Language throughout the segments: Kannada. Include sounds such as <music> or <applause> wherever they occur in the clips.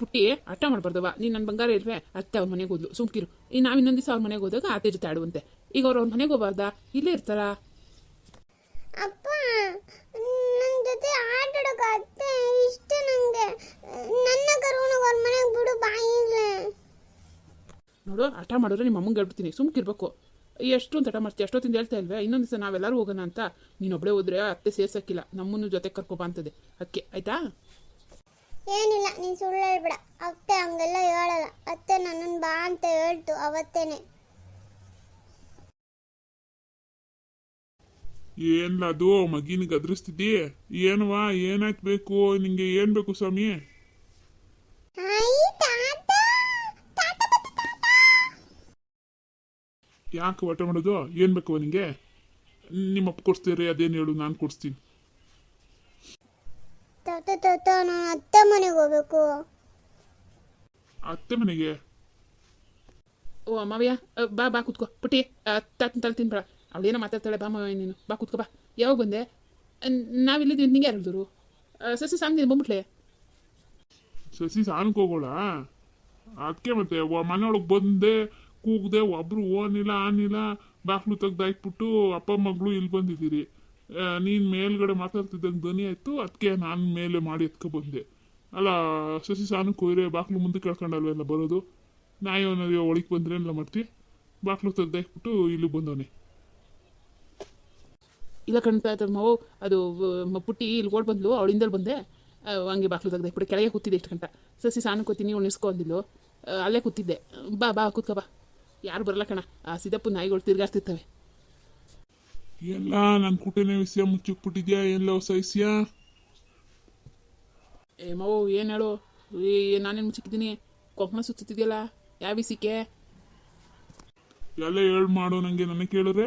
ಪುಟ್ಟಿ ಅಟ್ಟ ಮಾಡ್ಬಾರ್ದವ ನೀನ್ ನನ್ನ ಬಂಗಾರ ಇಲ್ವೇ? ಅತ್ತೆ ಅವ್ರ ಮನೆಗೆ ಹೋದ್ಲು. ಸುಮ್ಕಿರು ಈ ನಾವ್ ಇನ್ನೊಂದ್ ದಿವಸ ಅವ್ರ ಮನೆಗೆ ಹೋದಾಗ ಅತ್ತೆ ಜೊತೆ ಆಡುವಂತೆ. ಈಗ ಅವ್ರ ಅವ್ರ ಮನೆಗೆ ಹೋಗ್ಬಾರ್ದಾ? ಇಲ್ಲೇ ಇರ್ತಾರ? ಅಪ್ಪ ನನ್ನ ಜೊತೆ ಆಟಾಡೋಕೆ ಅತ್ತೆ ಇಷ್ಟ ನನಗೆ ನನ್ನ ಕರ್ಕೊಂಡು ಅವ್ರ ಮನೆಗೆ ಬಿಡು ಬಾಯಿಗೆ ನೋಡು ಹಠ ಮಾಡಿದ್ರೆ ನಿಮ್ಮ ಅಮ್ಮಂಗೆ ಹೇಳ್ಬಿಡ್ತೀನಿ. ಸುಮ್ಕಿರ್ಬೇಕು. ಎಷ್ಟು ಅಂತ ಹಠ ಮಾಡ್ತೀಯ? ಅಷ್ಟೊತ್ತಿಂದ ಹೇಳ್ತಾ ಇಲ್ವೇ? ಇನ್ನೊಂದು ದಿವಸ ನಾವೆಲ್ಲರೂ ಹೋಗೋಣ ಅಂತ. ನೀನೊಬ್ಬಳೇ ಹೋದ್ರೆ ಅತ್ತೆ ಸೇರ್ಸಕ್ಕಿಲ್ಲ. ನಮ್ಮನ್ನು ಜೊತೆ ಕರ್ಕೊಬಾ ಅಂತದೆ. ಅಕ್ಕೆ ಆಯ್ತಾ? ಏನಿಲ್ಲ ನೀನು ಸುಳ್ಳು ಹೇಳ್ಬೇಡ. ಅತ್ತೆ ಹಂಗೆಲ್ಲ ಹೇಳಲ್ಲ. ಅತ್ತೆ ನನ್ನನ್ನು ಬಾ ಅಂತ ಹೇಳ್ತು ಅವತ್ತೇನೆ. ಏನ್ಲ ಅದು ಮಗಿನ ಅದ್ರಿಸ್ತಿದ್ದಿ ಏನ್ವಾ ಏನಾಕ್ಬೇಕು ಬೇಕು? ನಿಂಗೆ ಏನ್ ಬೇಕು ಸ್ವಾಮಿ? ಯಾಕೆ ಊಟ ಮಾಡೋದು? ಏನ್ ಬೇಕು ನಿಂಗೆ? ನಿಮ್ಮ ಅಪ್ಪ ಕೊಡ್ಸ್ತೀರಿ ಅದೇನು ಹೇಳು ನಾನು ಕೊಡಿಸ್ತೀನಿ. ತಾತ ತಾತ ನಾನು ಅತ್ತೆ ಮನೆಗೆ ಹೋಗ್ಬೇಕು. ಅತ್ತೆ ಮನೆಗೆ? ಓ ಅಮ್ಮವ್ಯ ಅ, ಬಾ ಬಾ ಕುತ್ಕೋ. ಪುಟ್ಟಿ ತಾತನ ತಲೆ ತಿನ್ಬೇಡ. ಅವಳೇನೋ ಮಾತಾಡ್ತಾಳೆ ಬಾ ಮಾವ ನೀನು. ಬಾ ಕೂತ್ಕೋ ಬಾ. ಯಾವಾಗ ಬಂದೆ? ನಾವಿಲ್ಲಿದ್ದೀವಿ ನಿಂಗೆ ಯಾರು ಹೇಳಿದ್ರು? ಸಸಿ ಸಾಂಗ್ ಬಂದ್ಬಿಟ್ಲೆ. ಸಸಿ ಸಾನಕ್ಕೆ ಹೋಗೋಳ? ಅದಕ್ಕೆ ಮತ್ತೆ ಮನೆಯೊಳಗೆ ಬಂದೆ ಕೂಗ್ದೆ ಒಬ್ರು ಓನಿಲ್ಲ ಆನಿಲ್ಲ ಬಾಕ್ಲು ತೆಗ್ದಾಕ್ಬಿಟ್ಟು ಅಪ್ಪ ಮಗಳು ಇಲ್ಲಿ ಬಂದಿದ್ದೀರಿ. ನೀನ್ ಮೇಲ್ಗಡೆ ಮಾತಾಡ್ತಿದ್ದಂಗೆ ಧ್ವನಿ ಆಯ್ತು ಅದಕ್ಕೆ ನಾನು ಮೇಲೆ ಮಾಡಿ ಎತ್ಕೊ ಬಂದೆ. ಅಲ್ಲ, ಸಸಿ ಸಾನು ಕೊಯ್ರೆ, ಬಾಕ್ಲು ಮುಂದೆ ಕೇಳ್ಕೊಂಡಲ್ವೆಲ್ಲ ಬರೋದು? ನಾಯಿ ಅನ್ನೋದು ಒಳಗೆ ಬಂದ್ರೆ ಎಲ್ಲ ಮಾಡ್ತಿ? ಬಾಕ್ಲು ತೆಗ್ದಾಕ್ಬಿಟ್ಟು ಇಲ್ಲಿ ಬಂದವನೇ. ಇಲ್ಲ ಕಣ್ತಾ ಮಾವು, ಅದು ಪುಟ್ಟಿ ಇಲ್ಲಿ ಓಡ್ ಬಂದ್ಲು, ಅವಳಿಂದಲ್ ಬಂದೆ. ಹಂಗೆ ಬಾಕ್ಲು ತೆಗ್ದಾಕ್ಬಿಟ್ಟು ಕೆಳಗೆ ಕೂತಿದ್ದೆ ಇಷ್ಟು ಗಂಟ. ಸಸಿ ಸಾನು ಕೂತೀನಿ ಉಣಿಸ್ಕೊ ಅಂದಿಲ್ಲು ಅಲ್ಲೇ ಕೂತಿದ್ದೆ. ಬಾ ಬಾ, ಕೂತ್ಕೋ, ಬಾ. ಯಾರು ಬರಲ್ಲ ಕಣ. ಆ ಸಿದ್ದಪ್ಪ ನಾಯಿಗಳು ತಿರ್ಗಾಡ್ತಿರ್ತವೆ. ಎಲ್ಲ ನನ್ನ ಕುಟುಂಬ ವಿಷಯ ಮುಚ್ಚಿಕ್ಬಿಟ್ಟಿದ್ಯಾ ಎಲ್ಲ ಹೊಸ ವಿಷಯ ಏ ಮಾವು ಏನು ಹೇಳು? ನಾನೇನು ಮುಚ್ಚಿಕ್ಕಿದ್ದೀನಿ ಕೊಪ್ಪನ ಸುತ್ತಿದೆಯಲ್ಲ ಯಾವ ವಿಷಯಕ್ಕೆ ಎಲ್ಲ ಹೇಳ್ ಮಾಡು ನನಗೆ ನನಗೆ ಕೇಳಿದ್ರೆ.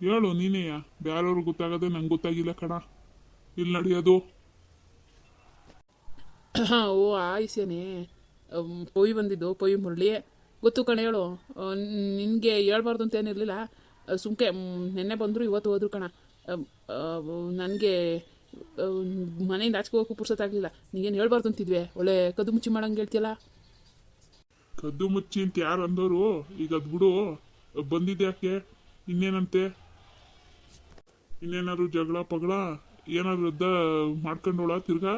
ಹೇಳು ನೀನೇಯ ಬೇರೆಯವ್ರಿಗೆ ಗೊತ್ತಾಗದೆ ನಂಗೆ ಗೊತ್ತಾಗಿಲ್ಲ ಕಣ. ಇಲ್ಲಿ ನಡೆಯೋದು ಓ ಆ ವಿಷಯನೇ ಪೊಯ್ ಬಂದಿದ್ದು ಪೊಯ್ ಮುರಳಿ. ಗೊತ್ತು ಕಣ ಹೇಳು. ನಿನಗೆ ಹೇಳ್ಬಾರ್ದು ಅಂತ ಏನಿರಲಿಲ್ಲ. ಸುಮ್ಕೆ ನೆನ್ನೆ ಬಂದರು, ಇವತ್ತು ಹೋದ್ರು ಕಣ. ನನಗೆ ಮನೆಯಿಂದ ಆಚೆಗೆ ಹೋಗೋಕ್ಕೂ ಪುರ್ಸತ್ತಾಗಲಿಲ್ಲ ನೀಗೇನು ಹೇಳ್ಬಾರ್ದು ಅಂತಿದ್ವಿ? ಒಳ್ಳೆ ಕದ್ದು ಮುಚ್ಚಿ ಮಾಡಂಗೆ ಹೇಳ್ತಿಯಲ್ಲ? ಕದ್ದು ಮುಚ್ಚಿ ಅಂತ ಯಾರು ಅಂದವರು ಈಗ ಅದು ಬಿಡು. ಬಂದಿದ್ದೆ ಯಾಕೆ? ಇನ್ನೇನಂತೆ? ಇನ್ನೇನಾದ್ರು ಜಗಳ, ಪಗಳ? ಏನಾದ್ರು ಅದ್ದ ಮಾಡ್ಕೊಂಡೋಳ ತಿರ್ಗಾ?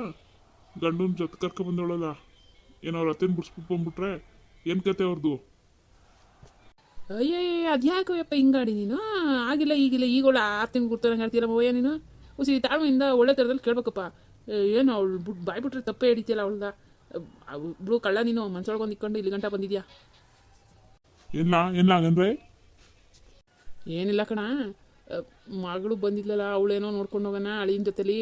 ಗಂಡನ ಜೊತೆ ಕರ್ಕೊ ಏನೋ ಅತ್ತೇನು ಬಿಡ್ಸ್ಬಿಟ್ಟು ಬಂದ್ಬಿಟ್ರೆ? ಏನ್ ಕತೆ ಅವ್ರದ್ದು ಅಯ್ಯಯ್ಯ ಅದ್ಯಾಕಯ್ಯಪ್ಪ ಹಿಂಗಾಡಿ ನೀನು? ಆಗಿಲ್ಲ ಈಗಿಲ್ಲ ಈಗೋಳ ಆರು ತಿಂಗಳು ಕೊಡ್ತಾನೆ ಹೇಳ್ತೀರ ಮೋಯ್ಯ ನೀನು? ಉಸಿ ತಾಳ್ಮೆಯಿಂದ ಒಳ್ಳೆ ಥರದಲ್ಲಿ ಕೇಳ್ಬೇಕಪ್ಪ. ಏನು ಅವಳು ಬಿಟ್ಟು ಬಾಯ್ ಬಿಟ್ರೆ ತಪ್ಪೇ ಹಿಡಿತಿಯಲ್ಲ ಅವಳ್ದ? ಬ್ಲೂ ಕಳ್ಳ ನೀನು ಮನ್ಸೊಳಗೊಂದು ಇಕ್ಕೊಂಡು ಇಲ್ಲಿ ಗಂಟ ಬಂದಿದ್ಯಾ? ಎಲ್ಲ ಹಂಗಂದ್ರೆ ಏನಿಲ್ಲ ಕಣ. ಮಗಳು ಬಂದಿದ್ಲಲ್ಲ ಅವಳೇನೋ ನೋಡ್ಕೊಂಡು ಹೋಗೋಣ ಅಳಿನ ಜೊತೆಲಿ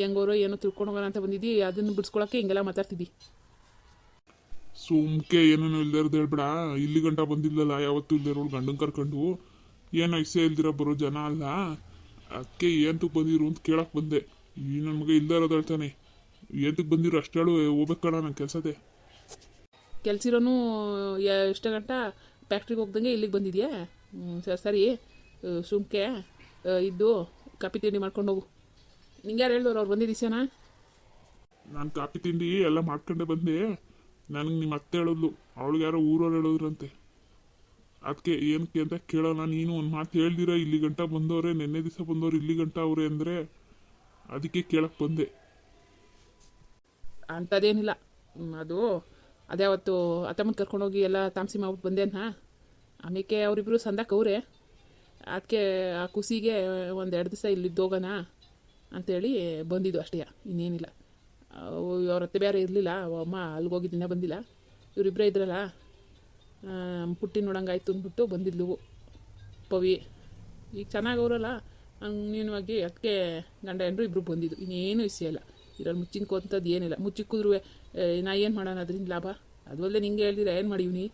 ಹೆಂಗೋರೋ ಏನೋ ತಿಳ್ಕೊಂಡು ಹೋಗೋಣ ಅಂತ ಬಂದಿದ್ದಿ ಅದನ್ನು ಬಿಡಿಸ್ಕೊಳಕ್ಕೆ ಹಿಂಗೆಲ್ಲ ಮಾತಾಡ್ತಿದ್ದಿ. ಸುಮ್ಕೆ ಏನೇನೋ ಇಲ್ದಿರೋದು ಹೇಳ್ಬೇಡ. ಇಲ್ಲಿ ಗಂಟ ಬಂದಿಲ್ಲಲ್ಲ ಯಾವತ್ತೂ ಇಲ್ದಿರೋಳು ಗಂಡನ್ ಕರ್ಕೊಂಡು. ಏನು ಐಸೆ ಇಲ್ದಿರ ಬರೋ ಜನ ಅಲ್ಲ. ಅದಕ್ಕೆ ಏಂತಕ್ಕೆ ಬಂದಿರು ಅಂತ ಕೇಳಕ್ ಬಂದೆ. ಈ ನನ್ನ ಮಗ ಇಲ್ದಿರೋದು ಹೇಳ್ತಾನೆ. ಏಂತಕ್ಕೆ ಬಂದಿರು ಅಷ್ಟೇಳು ಹೋಗ್ಬೇಕು ಕಣ ನನ್ನ ಕೆಲಸದೇ ಕೆಲ್ಸಿರೋನು ಎಷ್ಟು ಗಂಟ ಫ್ಯಾಕ್ಟ್ರಿಗೆ ಹೋಗ್ದಂಗೆ ಇಲ್ಲಿಗೆ ಬಂದಿದ್ಯಾ? ಸರಿ ಸರಿ. ಸುಮ್ಕೆ. ಇದ್ದು ಕಾಪಿ ತಿಂಡಿ ಮಾಡ್ಕೊಂಡು ಹೋಗು. ನಿಂಗೆ ಯಾರು ಹೇಳಿದವ್ರು ಅವ್ರು ಬಂದಿದ್ದೀಸ ನಾನು ಕಾಪಿ ತಿಂಡಿ ಎಲ್ಲ ಮಾಡ್ಕೊಂಡೆ ಬಂದೆ. ನನಗೆ ನಿಮ್ಮ ಅತ್ತೆ ಹೇಳಿದ್ಲು. ಅವಳಿಗೆ ಯಾರೋ ಊರವ್ರು ಹೇಳಿದ್ರಂತೆ. ಅದಕ್ಕೆ ಏನಕ್ಕೆ ಅಂತ ಕೇಳೋಣ ನೀನು ಒಂದು ಮಾತು ಹೇಳ್ದಿರ, ಇಲ್ಲಿ ಗಂಟ ಬಂದವ್ರೆ, ನಿನ್ನೆ ದಿವಸ ಬಂದವ್ರು ಇಲ್ಲಿ ಗಂಟ ಅವ್ರೆ ಅಂದರೆ ಅದಕ್ಕೆ ಕೇಳಕ್ಕೆ ಬಂದೆ. ಅಂಥದ್ದೇನಿಲ್ಲ ಅದು, ಅದೇ ಅವತ್ತು ಅತ್ತಮ್ಮನ ಕರ್ಕೊಂಡೋಗಿ ಎಲ್ಲ ತಾಮಸಿ ಮಾಡ್ಬಿಟ್ಟು ಬಂದೆ ನಾ ಆಮೇಲೆ ಅವರಿಬ್ಬರು ಸಂದಕ್ಕೆ ಅವ್ರೆ. ಅದಕ್ಕೆ ಆ ಕುಸಿಗೆ ಒಂದು ಎರಡು ದಿವಸ ಇಲ್ಲಿದ್ದು ಅಂತೇಳಿ ಬಂದಿದ್ದು ಅಷ್ಟೇ, ಇನ್ನೇನಿಲ್ಲ. ಅವ್ರ ಅತ್ತೆ ಬೇರೆ ಇರಲಿಲ್ಲ ಅಮ್ಮ ಅಲ್ಲಿಗೆ ಹೋಗಿದ್ದಿನ ಬಂದಿಲ್ಲ. ಇವರಿಬ್ಬರೇ ಇದ್ರಲ್ಲ ಪುಟ್ಟಿ ನೋಡಂಗಾಯ್ತು ಅಂದ್ಬಿಟ್ಟು ಬಂದಿದ್ಲು ಪವಿ. ಈಗ ಚೆನ್ನಾಗಿ ಅವರಲ್ಲ ನೀನುವಾಗಿ ಅದಕ್ಕೆ ಗಂಡ ಹೆಂಡ್ರು ಇಬ್ಬರು ಬಂದಿದ್ದು ಇನ್ನೇನು ವಿಷಯ ಇಲ್ಲ. ಇದ್ರಲ್ಲಿ ಮುಚ್ಚಿನ್ಕೋಂಥದ್ದು ಏನಿಲ್ಲ. ಮುಚ್ಚಿಕ್ಕಿದ್ರು ನಾ ಏನು ಮಾಡೋಣ ಅದರಿಂದ ಲಾಭ? ಅದು ಅಲ್ಲದೆ ನಿಂಗೆ ಹೇಳ್ದಿರ, ಏನು ಮಾಡೀವ್ನಿ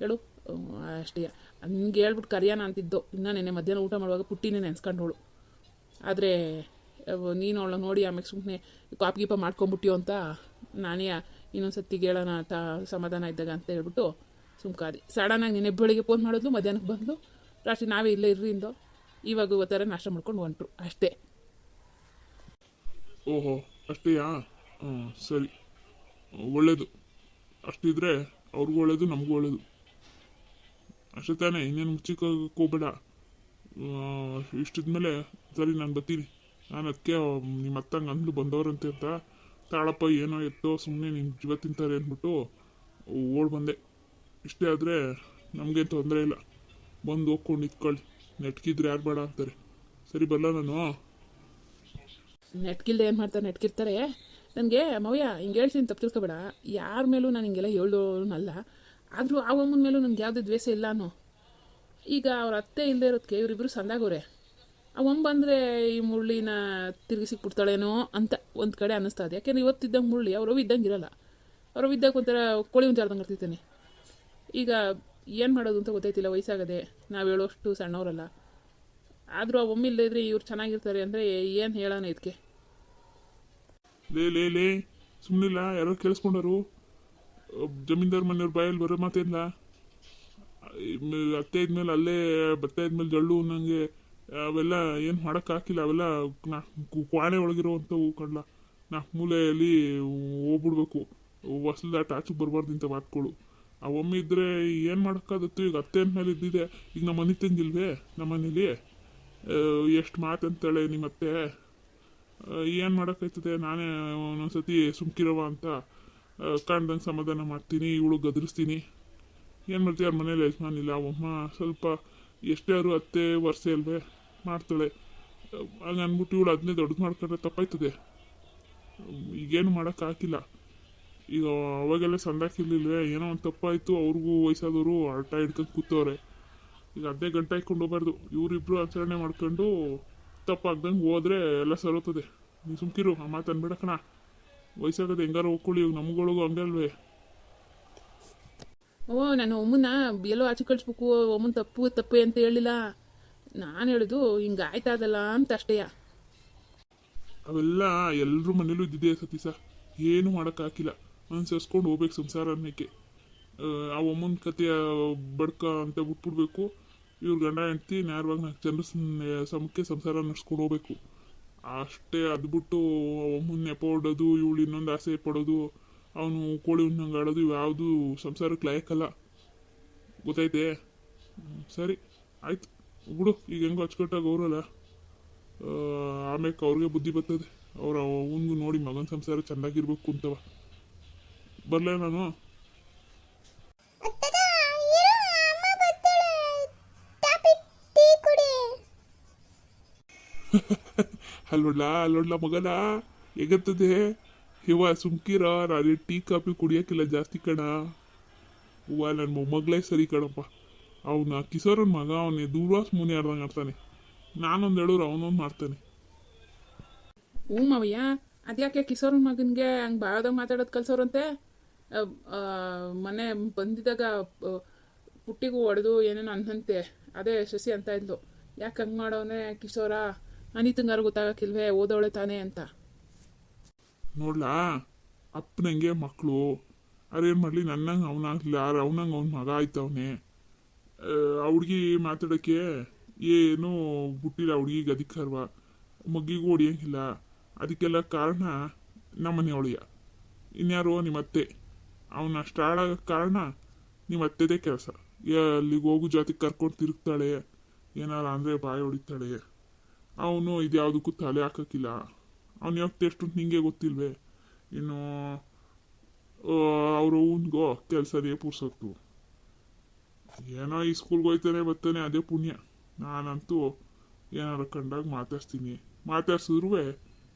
ಹೇಳು. ಅಷ್ಟೇ. ನಿಂಗೆ ಹೇಳ್ಬಿಟ್ಟು ಕರಿಯೋಣ ಅಂತಿದ್ದೋ. ಇನ್ನೂ ನೆನೆ ಮಧ್ಯಾಹ್ನ ಊಟ ಮಾಡುವಾಗ ಪುಟ್ಟಿನೇ ನೆನೆಸ್ಕೊಂಡವಳು ಆದರೆ ನೀನು ಅವಳ ನೋಡಿ ಆಮೇಲೆ ಸುಮ್ಮನೆ ಕಾಪ್ ಗೀಪ ಮಾಡ್ಕೊಂಬಿಟ್ಟಿಯೋ ಅಂತ ನಾನೇ ಇನ್ನೊಂದು ಸತಿ ಕೇಳೋಣ ಅಂತ ಸಮಾಧಾನ ಇದ್ದಾಗ ಅಂತ ಹೇಳ್ಬಿಟ್ಟು ಸುಮ್ಕಾದಿ ಸಡನ್ನಾಗಿ ನಿನ್ನೆ ಬೆಳಿಗ್ಗೆ ಫೋನ್ ಮಾಡಿದ್ಲು, ಮಧ್ಯಾಹ್ನಕ್ಕೆ ಬಂದು ರಾತ್ರಿ ನಾವೇ ಇಲ್ಲೇ ಇರ್ರಿ ಇಂದು. ಇವಾಗ ಇವತ್ತರ ನಾಷ್ಟ ಮಾಡ್ಕೊಂಡು ಹೊಂಟ್ರು. ಅಷ್ಟೇ. ಓಹೋ, ಅಷ್ಟೇಯಾ? ಹಾಂ ಸರಿ. ಒಳ್ಳೇದು. ಅಷ್ಟಿದ್ರೆ ಅವ್ರಿಗೂ ಒಳ್ಳೇದು, ನಮಗೂ ಒಳ್ಳೇದು. ಅಷ್ಟೇ ತಾನೇ, ಇನ್ನೇನು ಮುಚ್ಚಿಕೋಬೇಡ ಇಷ್ಟಿದ್ಮೇಲೆ ಸರಿ, ನಾನು ಬರ್ತೀನಿ. ನಾನು ಅದಕ್ಕೆ ನಿಮ್ಮ ಅತ್ತಂಗೆ ಅಂದ್ಲು ಅಂತ ತಾಳಪ್ಪ ಏನೋ ಎತ್ತೋ ಸುಮ್ಮನೆ ನಿಮ್ಮ ಜೀವ ತಿಂತಾರೆ ಅಂದ್ಬಿಟ್ಟು ಓಡ್ ಬಂದೆ. ಇಷ್ಟೇ ಆದರೆ ನಮಗೇನು ತೊಂದರೆ ಇಲ್ಲ. ಬಂದು ಹೋಗ್ಕೊಂಡು ನಿಂತ್ಕೊಳ್ಳಿ. ನೆಟ್ಕಿದ್ರೆ ಯಾರು ಬೇಡ ಅಂತಾರೆ. ಸರಿ ಬರಲ್ಲ ನಾನು? ನೆಟ್ಕಿಲ್ದೆ ಏನು ಮಾಡ್ತಾರೆ ನೆಟ್ಕಿರ್ತಾರೆ ನನಗೆ ಮವ್ಯ ಹಿಂಗೆ ಹೇಳ್ತೀನಿ ತಪ್ಪು ತಿಳ್ಕೊಬೇಡ. ಯಾರ ಮೇಲೂ ನಾನು ಹಿಂಗೆಲ್ಲ ಹೇಳ್ದೋನಲ್ಲ ಆದರೂ ಆ ಅಮ್ಮನ ಮೇಲೂ ನನಗೆ ಯಾವುದೇ ದ್ವೇಷ ಇಲ್ಲ ಅನ್ನೋ. ಈಗ ಅವ್ರ ಅತ್ತೆ ಇಲ್ಲದೆ ಇರೋದಕ್ಕೆ ಇವರಿಬ್ಬರು ಸಂದಾಗೋರೆ ಅಮ್ಮ ಬಂದರೆ ಈ ಮುರಳಿನ ತಿರುಗಿಸಿಕ್ಬಿಡ್ತಾಳೇನೋ ಅಂತ ಒಂದು ಕಡೆ ಅನ್ನಿಸ್ತಾ ಇದೆ. ಯಾಕೆಂದ್ರೆ ಇವತ್ತಿದ್ದಂಗೆ ಮುರುಳಿ, ಅವ್ರು ಇದ್ದಂಗೆ ಇರಲ್ಲ. ಅವ್ರು ಇದ್ದಾಗ ಒಂಥರ ಕೋಳಿ ಒಂದು ಜಾರ್ದಂಗೆ ಇರ್ತಿದ್ದಾನೆ ಈಗ ಏನು ಮಾಡೋದು ಅಂತ ಗೊತ್ತಾಯ್ತಿಲ್ಲ, ವಯಸ್ಸಾಗದೆ. ನಾವು ಹೇಳೋಷ್ಟು ಸಣ್ಣವರಲ್ಲ. ಆದರೂ ಆ ಒಮ್ಮೆ ಇಲ್ಲದಿದ್ರೆ ಇವ್ರು ಚೆನ್ನಾಗಿರ್ತಾರೆ ಅಂದರೆ ಏನು ಹೇಳೋಣ ಇದಕ್ಕೆ ಲೇ ಲೇ ಲೇ ಸುಮ್ಮನಿಲ್ಲ ಯಾರೋ ಕೇಳಿಸ್ಕೊಂಡರು. ಜಮೀನ್ದಾರ್ ಮನೆಯವ್ರ ಬಾಯಲ್ಲಿ ಬರೋ ಮಾತೇನಿಲ್ಲ ಅತ್ತೆ ಇದ್ಮೇಲೆ ಅಲ್ಲೇ ಬರ್ತಾ ಇದ್ಮೇಲೆ ಜಳ್ಳು ನಂಗೆ ಅವೆಲ್ಲ ಏನು ಮಾಡೋಕ್ಕಾಕಿಲ್ಲ ಅವೆಲ್ಲ ನಾ ಕ್ವಾಣೆ ಒಳಗಿರೋವಂಥವು ಕಡ್ಲ. ನಾಲ್ಕು ಮೂಲೆಯಲ್ಲಿ ಹೋಗ್ಬಿಡ್ಬೇಕು. ಹೊಸದ ಟಾಚಿಗೆ ಬರಬಾರ್ದು ಇಂಥ ಮಾತುಗಳು ಒಮ್ಮೆ ಇದ್ದರೆ ಏನು ಮಾಡೋಕ್ಕಾಗತ್ತು ಈಗ ಅತ್ತೆ ಮೇಲೆ ಇದ್ದಿದೆ. ಈಗ ನಮ್ಮ ಮನೆ ತಂಗಿಲ್ವೇ? ನಮ್ಮ ಮನೇಲಿ? ಎಷ್ಟು ಮಾತಂತಾಳೆ ನಿಮ್ಮ ಅತ್ತೆ? ಏನು ಮಾಡೋಕ್ಕಾಯ್ತದೆ ನಾನೇ ಒಂದೊಂದ್ಸತಿ ಸುಮ್ಕಿರವ ಅಂತ ಕಾಣ್ದಂಗೆ ಸಮಾಧಾನ ಮಾಡ್ತೀನಿ, ಇವಳು ಗದರಿಸ್ತೀನಿ. ಏನು ಮಾಡ್ತೀವಿ ಅವ್ರ ಮನೇಲಿ ಯಜಮಾನಿಲ್ಲ. ಅವಮ್ಮ ಸ್ವಲ್ಪ ಎಷ್ಟೇ ಆದರೂ ಅತ್ತೆ, ವರ್ಷ ಅಲ್ವೇ? ಮಾಡ್ತಾಳೆ. ಅಲ್ಲಿ ಅಂದ್ಬಿಟ್ಟು ಇವಳು ಅದನ್ನೇ ದೊಡ್ಡದು ಮಾಡ್ಕೊಂಡ್ರೆ ತಪ್ಪಾಯ್ತದೆ. ಈಗೇನು ಮಾಡೋಕ್ಕಾಗಿಲ್ಲ ಈಗ ಅವಾಗೆಲ್ಲ ಸಂದಾಕಿರ್ಲಿಲ್ವೇ? ಏನೋ ಒಂದು ತಪ್ಪಾಯಿತು. ಅವ್ರಿಗೂ ವಯಸ್ಸಾದವರು ಅರ್ಟ ಹಿಡ್ಕೊಂಡು ಕೂತವ್ರೆ. ಈಗ ಅದೇ ಗಂಟೆ ಹಾಕ್ಕೊಂಡು ಹೋಗ್ಬಾರ್ದು. ಇವರಿಬ್ರು ಆಚರಣೆ ಮಾಡ್ಕೊಂಡು ತಪ್ಪಾಗ್ದಂಗೆ ಹೋದ್ರೆ ಎಲ್ಲ ಸರೋತದೆ. ನೀವು ಸುಮ್ಕಿರು, ಆ ಮಾತು ಅನ್ಬೇಡ ಕಣ ವಯಸ್ಸಾಗದೆ ಹೆಂಗಾರು ಹೋಗ್ಕೊಳ್ಳಿ, ಇವಾಗ ನಮ್ಗಳಿಗೂ ಹಂಗಲ್ವೇ ಓ, ನಾನು ಒಮ್ಮನ್ನ ಎಲ್ಲೋ ಆಚೆ ಕಳಿಸ್ಬೇಕು. ಒಮ್ಮನ ತಪ್ಪು ತಪ್ಪು ಅಂತ ಹೇಳಿಲ್ಲ. ನಾನು ಹೇಳಿದ್ದು ಹಿಂಗೆ ಆಯ್ತಾದಲ್ಲ ಅಂತ ಅಷ್ಟೇಯ ಅವೆಲ್ಲ ಎಲ್ಲರೂ ಮನೇಲೂ ಇದ್ದಿದೆ ಸತೀಸ ಏನು ಮಾಡೋಕ್ಕಾಗಿಲ್ಲ ಅನುಸರಿಸ್ಕೊಂಡು ಹೋಗ್ಬೇಕು ಸಂಸಾರ ಅನ್ನಕ್ಕೆ. ಆ ಒಮ್ಮನ ಕಥೆಯ ಬಡ್ಕ ಅಂತ ಬಿಟ್ಬಿಡ್ಬೇಕು. ಇವ್ರ ಗಂಡ ಹೆಂಡ್ತಿ ನೇರವಾಗಿ ನಾಲ್ಕು ಜನರ ಸಮಕ್ಕೆ ಸಂಸಾರ ನಡೆಸ್ಕೊಂಡು ಹೋಗ್ಬೇಕು. ಅಷ್ಟೇ ಅದು ಬಿಟ್ಟು ಒಮ್ಮನ ನೆಪ ಹೊಡೋದು ಇವಳು ಇನ್ನೊಂದು ಆಸೆ ಪಡೋದು, ಅವನು ಕೋಳಿ ಉಣ್ಣಂಗೆ ಆಡೋದು ಇವು ಯಾವುದು ಸಂಸಾರಕ್ಕೆ ಲಾಯಕ್ಕಲ್ಲ ಗೊತ್ತೈತೆ ಸರಿ. ಆಯ್ತು. ಬಿಡು ಈಗ ಹೆಂಗೋ ಅಚ್ಚುಕಟ್ಟಾಗಿ ಅವರಲ್ಲ. ಆಮೇಲೆ ಅವ್ರಿಗೆ ಬುದ್ಧಿ ಬರ್ತದೆ. ಅವ್ರ ಅವನಿಗೂ ನೋಡಿ ಮಗನ ಸಂಸಾರ ಚೆನ್ನಾಗಿರ್ಬೇಕು ಕುಂತವ. ಬರಲೇ ನಾನು? ಅಲ್ಲೋಡ್ಲ <laughs> ಅಲ್ಲೋಡ್ಲ ಮಗನ? ಹೆಗತ್ತದೆ? ಇವ ಸುಮ್ಕಿರ ನಾನು ಟೀ ಕಾಫಿ ಕುಡಿಯೋಕ್ಕಿಲ್ಲ ಜಾಸ್ತಿ ಕಣ. ಹೂವ ನನ್ನ ಮೊಮ್ಮಗಳೇ ಸರಿ ಕಣಪ್ಪ. ಅವನ ಕಿಸೋರನ್ ಮಗ ಅವನೇ. ದೂರ್ವಾಸ್ ಮುನಿ ಆಡ್ದಂಗೆ ಆಡ್ತಾನೆ. ನಾನೊಂದು ಹೇಳೋರು ಅವನೊಂದು ಮಾಡ್ತಾನೆ. ಹ್ಞೂ ಮಾವಯ್ಯ. ಅದ್ಯಾಕೆ ಕಿಶೋರ್ ಮಗನಿಗೆ ಹಂಗೆ ಬಾಳ್ದಾಗ ಮಾತಾಡೋದು ಕಲ್ಸೋರಂತೆ? ಮನೆ ಬಂದಿದ್ದಾಗ ಪುಟ್ಟಿಗೂ ಹೊಡೆದು ಏನೇನು ಅನ್ನಂತೆ ಅದೇ ಶಶಿ ಅಂತ ಇದ್ಲು. ಯಾಕೆ ಹಂಗೆ ಮಾಡೋನೆ ಕಿಶೋರ? ಅನಿತಂಗಾರು ಗೊತ್ತಾಗಕ್ಕಿಲ್ವೇ? ಓದೋಳೆ ತಾನೇ ಅಂತ. ನೋಡ್ಲಾ? ಅಪ್ಪನಂಗೆ ಮಕ್ಕಳು ಅದೇನು ಮಾಡಲಿ? ನನ್ನಂಗೆ ಅವನಾಗ್ಲಿಲ್ಲ. ಅವನಂಗೆ ಅವ್ನ ಮಗ ಆಯ್ತವನೆ. ಆ ಹುಡುಗಿ ಮಾತಾಡೋಕ್ಕೆ ಏನು ಬಿಟ್ಟಿಲ್ಲ ಹುಡುಗಿಗೆ ಅಧಿಕಾರವ, ಮಗ್ಗಿಗೂ ಹೊಡಿಯೋಂಗಿಲ್ಲ. ಅದಕ್ಕೆಲ್ಲ ಕಾರಣ ನಮ್ಮನೆ ಒಳಿಯ ಇನ್ಯಾರು ನಿಮ್ಮ ಅತ್ತೆ ಅವನ ಅಷ್ಟು ಹಾಳಾಗಕ್ಕೆ ಕಾರಣ ನಿಮ್ಮ ಅತ್ತೆದೇ ಕೆಲಸ ಅಲ್ಲಿಗೆ ಹೋಗು ಜಾತಿಗೆ ಕರ್ಕೊಂಡು ತಿರುಗ್ತಾಳೆ. ಏನಾರ ಅಂದರೆ ಬಾಯಿ ಹೊಡಿತಾಳೆ. ಅವನು ಇದ್ಯಾವುದಕ್ಕೂ ತಲೆ ಹಾಕೋಕ್ಕಿಲ್ಲ ಅವನು ಯಾವತ್ತು ಎಷ್ಟು ನಿಂಗೆ ಗೊತ್ತಿಲ್ವೇ? ಇನ್ನು ಅವರು ಅವನಿಗೋ ಕೆಲಸದೇ ಪುರ್ಸೋಕ್ತು. ಏನೋ ಈ ಸ್ಕೂಲ್ಗೆ ಹೋಯ್ತಾನೆ ಬರ್ತಾನೆ ಅದೇ ಪುಣ್ಯ. ನಾನಂತೂ ಏನಾರು ಕಂಡಾಗ ಮಾತಾಡ್ತೀನಿ ಮಾತಾಡ್ಸಿದ್ರೂ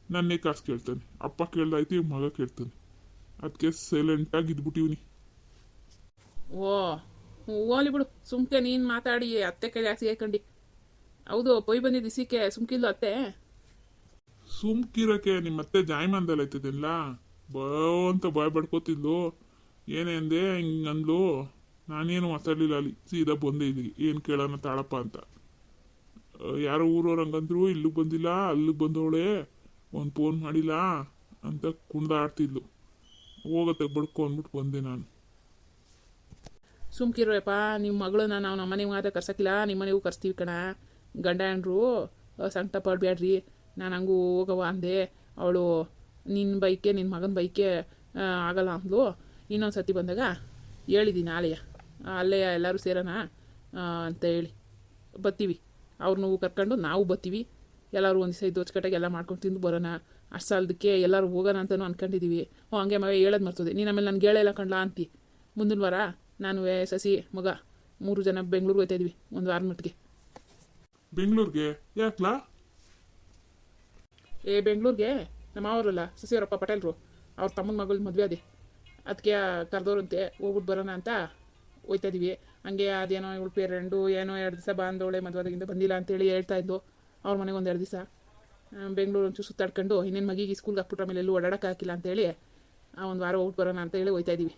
ನನ್ನೇ ಕಾಸು ಕೇಳ್ತಾನೆ. ಅಪ್ಪ ಕೇಳ್ದಾಯ್ತು ಈಗ ಮಗ ಕೇಳ್ತಾನೆ. ಅದಕ್ಕೆ ಸೈಲೆಂಟಾಗಿ ಇದ್ಬಿಟ್ಟಿವ್ನಿ. ಓ ಓಲಿ ಬಿಡು. ಸುಮ್ಕೆ ನೀನು ಮಾತಾಡಿ ಅತ್ತೆ ಕೈ ಜಾಸ್ತಿ ಹಾಕೊಂಡು ಹೌದು ಪೊಯ್ ಬಂದಿದ್ದು ಇಸಿಕೆ ಸುಮ್ಕಿಲ್ಲ ಅತ್ತೆ. ಸುಮ್ಕಿರಕ್ಕೆ ನಿಮ್ಮ ಅತ್ತೆ ಜಾಯ್ಮಾನ್ದಲ್ಲಿ ಆಯ್ತದಿಲ್ಲ ಬೋ ಅಂತ ಬಾಯ್ ಬಡ್ಕೋತಿದ್ಲು ಏನೇ ಅಂದೆ ಹಿಂಗಂದ್ಲು ನಾನೇನು ಮಾತಾಡ್ಲಿಲ್ಲ ಅಲ್ಲಿ. ಸೀದಾ ಬಂದೆ ಇಲ್ಲಿಗೆ ಏನು ಕೇಳೋಣ ತಾಳಪ್ಪ ಅಂತ. ಯಾರೋ ಊರವ್ರು ಹಂಗಂದ್ರು, ಇಲ್ಲಿಗೆ ಬಂದಿಲ್ಲ, ಅಲ್ಲಿಗೆ ಬಂದವಳೆ, ಒಂದು ಫೋನ್ ಮಾಡಿಲ್ಲ ಅಂತ ಕುಣ್ದಾಡ್ತಿದ್ಲು. ಹೋಗತ್ತೆ, ಬಡ್ಕೊ ಅಂದ್ಬಿಟ್ಟು ಬಂದೆ ನಾನು. ಸುಮ್ಕಿರೋಯಪ್ಪ ನಿಮ್ಮ ಮಗಳನ್ನ ನಾವು ನಮ್ಮ ಮನೆಗೆ ಮಾತ್ರ ಕರ್ಸಕ್ಕಿಲ್ಲ ನಿಮ್ಮ ಮನೆಗೂ ಕರ್ಸ್ತೀವಿ ಕಣ. ಗಂಡ ಹೆಂಡ್ರು ಸಂಕಟ ನಾನು ಹಂಗೂ ಹೋಗವ ಅಂದೆ. ಅವಳು ನಿನ್ನ ಬೈಕೆ ನಿನ್ನ ಮಗನ ಬೈಕೆ ಆಗಲ್ಲ ಅಂದ್ಲು. ಇನ್ನೊಂದು ಬಂದಾಗ ಹೇಳಿದ್ದೀನಿ ನಾಳೆಯ. ಅಲ್ಲೇ ಎಲ್ಲರೂ ಸೇರೋಣ ಅಂತ ಹೇಳಿ ಬತ್ತೀವಿ. ಅವ್ರನ್ನೂ ಕರ್ಕೊಂಡು ನಾವು ಬತ್ತೀವಿ. ಎಲ್ಲರೂ ಒಂದು ದಿವಸ ದೋಚ್ಕಟ್ಟಾಗಿ ಎಲ್ಲ ಮಾಡ್ಕೊಂಡು ತಿಂದು ಬರೋಣ. ಅಷ್ಟು ಸಾಲದಕ್ಕೆ ಎಲ್ಲರೂ ಹೋಗೋಣ ಅಂತಲೂ ಅಂದ್ಕೊಂಡಿದ್ದೀವಿ ಓ ಹಂಗೆ ಮಗ ಹೇಳೋದು ಮರ್ತದೆ. ನೀನು ಆಮೇಲೆ ನನಗೆ ಗೆಳೆಯಲ್ಲ ಕಂಡ್ಲಾ ಅಂತಿ. ಮುಂದಿನ ವಾರ ನಾನು ಸಸಿ ಮಗ ಮೂರು ಜನ ಬೆಂಗಳೂರಿಗೆ ಹೋಗ್ತಾ ಇದ್ವಿ ಒಂದು ವಾರ ಮಟ್ಟಿಗೆ. ಬೆಂಗಳೂರಿಗೆ? ಯಾಕ್ಲಾ? ಏ ಬೆಂಗಳೂರಿಗೆ? ನಮ್ಮ ಅವರಲ್ಲ ಸಸಿಯವರಪ್ಪ ಪಟೇಲ್ರು. ಅವ್ರ ತಮ್ಮನ ಮಗಳ ಮದುವೆ ಅದೇ ಅದಕ್ಕೆ ಕರೆದವ್ರಂತೆ ಹೋಗ್ಬಿಟ್ಟು ಬರೋಣ ಅಂತ ಹೋಯ್ತಾ ಇದೀವಿ. ಹಂಗೆ ಅದೇನೋ ಉಳ್ಪಿ ಎರಡು, ಏನೋ ಎರಡು ದಿವಸ ಬಂದವಳೆ ಮದುವೆಗಿಂತ ಬಂದಿಲ್ಲ ಅಂತೇಳಿ ಹೇಳ್ತಾ ಇದ್ದು ಅವ್ರ ಮನೆಗೆ ಒಂದು ಎರಡು ದಿವಸ ಬೆಂಗಳೂರು ಒಂಚೂರು ಸುತ್ತಾಡ್ಕೊಂಡು ಇನ್ನೇನು ಮಗಿಗೆ ಸ್ಕೂಲ್ಗೆ ಹಾಕ್ಬಿಟ್ರೆ ಆಮೇಲೆ ಎಲ್ಲೂ ಓಡಾಡಕ್ಕೆ ಹಾಕಿಲ್ಲ ಆ ಒಂದು ವಾರ ಹೋಗ್ಬಿಟ್ಟು ಬರೋಣ ಅಂತ ಹೇಳಿ ಹೋಯ್ತಾ ಇದೀವಿ.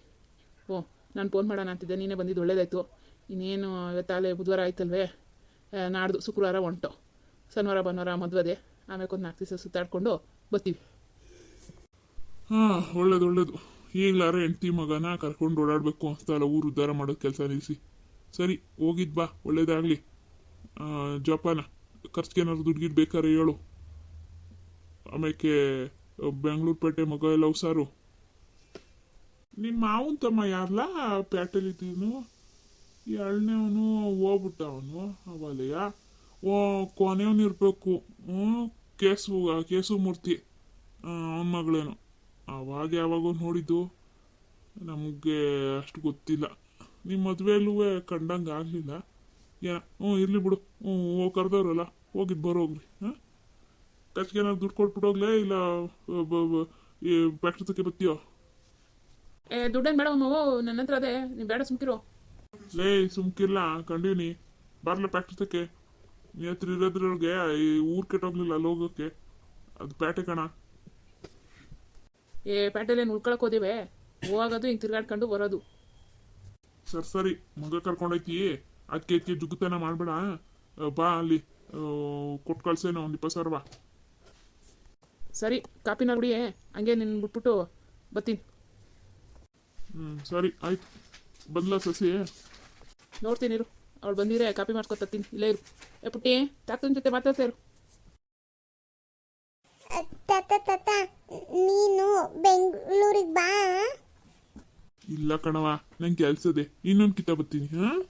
ಓ, ನಾನು ಫೋನ್ ಮಾಡೋಣ ಅಂತಿದ್ದೆ, ನೀನೇ ಬಂದಿದ್ದು ಒಳ್ಳೇದಾಯ್ತು. ಇನ್ನೇನು ಇವತ್ತಾಲೆ ಬುಧವಾರ ಆಯ್ತಲ್ವೇ? ನಾಡ್ದು ಶುಕ್ರವಾರ ಹೊಂಟು ಶನಿವಾರ, ಭಾನುವಾರ ಮದುವೆ ಆಮೇಲೆ ಒಂದು ನಾಲ್ಕು ದಿವಸ ಸುತ್ತಾಡ್ಕೊಂಡು ಬರ್ತೀವಿ. ಹಾಂ, ಒಳ್ಳೇದು ಒಳ್ಳೇದು. ಈಗ್ಲಾರ ಹೆಂಡತಿ ಮಗನ ಕರ್ಕೊಂಡು ಓಡಾಡ್ಬೇಕು ಅಲ್ಲ ಊರು ಉದ್ಧಾರ ಮಾಡೋ ಕೆಲಸ ನಿಲ್ಲಿಸಿ ಸರಿ, ಹೋಗಿದ್ ಬಾ, ಒಳ್ಳೇದಾಗ್ಲಿ. ಜೋಪಾನ ಖರ್ಚಿಗೇನಾದ್ರು ದುಡ್ಡು ಬೇಕಾದ್ರೆ ಬೇಕಾರೆ ಹೇಳು. ಆಮೇಲೆ ಬೆಂಗಳೂರು ಪೇಟೆ ಮಗ ಎಲ್ಲ ಸಾರು. ನಿಮ್ಮ ಮಾವನ್ ತಮ್ಮ ಯಾರ್ಲ ಪೇಟೆಲಿ ಇದ್ದೀನು ಎರಡನೇವನು ಹೋಗ್ಬಿಟ್ಟ ಅವನು ಅವಲಯ ಓ, ಕೊನೆಯವನು ಇರಬೇಕು. ಹ್ಞೂ ಕೇಸು ಕೇಸು ಮೂರ್ತಿ. ಅವನ ಮಗಳೇನು. ಅವಾಗ ಯಾವಾಗೋ ನೋಡಿದ್ದು ನಮಗೆ ಅಷ್ಟು ಗೊತ್ತಿಲ್ಲ. ನಿಮ್ಮ ಮದುವೆಯಲ್ಲೂ ಕಂಡಂಗೆ ಆಗಲಿಲ್ಲ. ಏನ ಹ್ಞೂ ಇರಲಿ ಬಿಡು. ಹ್ಞೂ ಕರೆದವ್ರಲ್ಲ ಹೋಗಿದ್ದು ಬರೋಗ್ರಿ ಹಾಂ? ಖರ್ಚಿಗೆ ಏನಾದ್ರು ದುಡ್ಡು ಕೊಟ್ಬಿಡೋಗ್ಲೇ ಇಲ್ಲ ಪ್ಯಾಕ್ಟ್ರಿ ಬತ್ತೀಯೋ ಏ ದುಡ್ಡೇನು ಬೇಡ ಮಾವು ನನ್ನ ಹತ್ರ ಅದೇ ನೀವು ಬೇಡ ಸುಮ್ಕಿರೋ. ಲೇ ಸುಮ್ಕಿಲ್ಲ ಕಂಡೀನಿ ಬರಲ್ಲ ಪ್ಯಾಕ್ಟ್ರಿ ತಕ್ಕೆ ನೀ ಹತ್ರ ಇರೋದ್ರೊಳಗೆ ಈ ಊರು ಕೆಟ್ಟೋಗ್ಲಿಲ್ಲ ಅಲ್ಲಿ ಹೋಗೋಕೆ ಅದು ಪ್ಯಾಟೆ ಕಣ. ಏ ಪೇಟೆಲೇನು ಉಳ್ಕೊಳಕ್ ಹೋದೇವೆ? ಹೋಗೋದು ಹಿಂಗೆ ತಿರ್ಗಾಡ್ಕೊಂಡು ಬರೋದು. ಸರ್ ಸರಿ. ಮಗ ಕರ್ಕೊಂಡೈತಿ ಅದಕ್ಕೆ ಅದಕ್ಕೆ ಜುಗುತನ ಮಾಡ್ಬೇಡ. ಬಾ ಅಲ್ಲಿ. ಕೊಟ್ಟು ಕಳ್ಸೇನು ಒಂದು ಇಪ್ಪತ್ತು ಸಾವಿರ ಬಾ. ಸರಿ ಕಾಪಿನ ಕುಡಿ ಹಂಗೆ ನಿನ್ನ ಬಿಟ್ಬಿಟ್ಟು ಬತ್ತೀನಿ. ಹ್ಞೂ ಸರಿ. ಆಯ್ತು. ಬಂದ್ಲ ಸಸಿ. ನೋಡ್ತೀನಿ ಇರು. ಅವಳು ಬಂದಿರೇ ಕಾಪಿ ಮಾಡ್ಕೊತೀನಿ ಇಲ್ಲೇ ಇರು. ಏ ಪುಟ್ಟಿ ತಾತನ ಜೊತೆ ಮಾತಾಡ್ತಾ ಇರು ತಾತ ತಾತ ನೀನು ಬೆಂಗಳೂರಿಗೆ ಬಾ. ಇಲ್ಲ ಕಣವ ನಂಗೆ ಕೆಲ್ಸದೆ. ಇನ್ನೊಂದು ಕಿತ ಬರ್ತೀನಿ ಹಾಂ?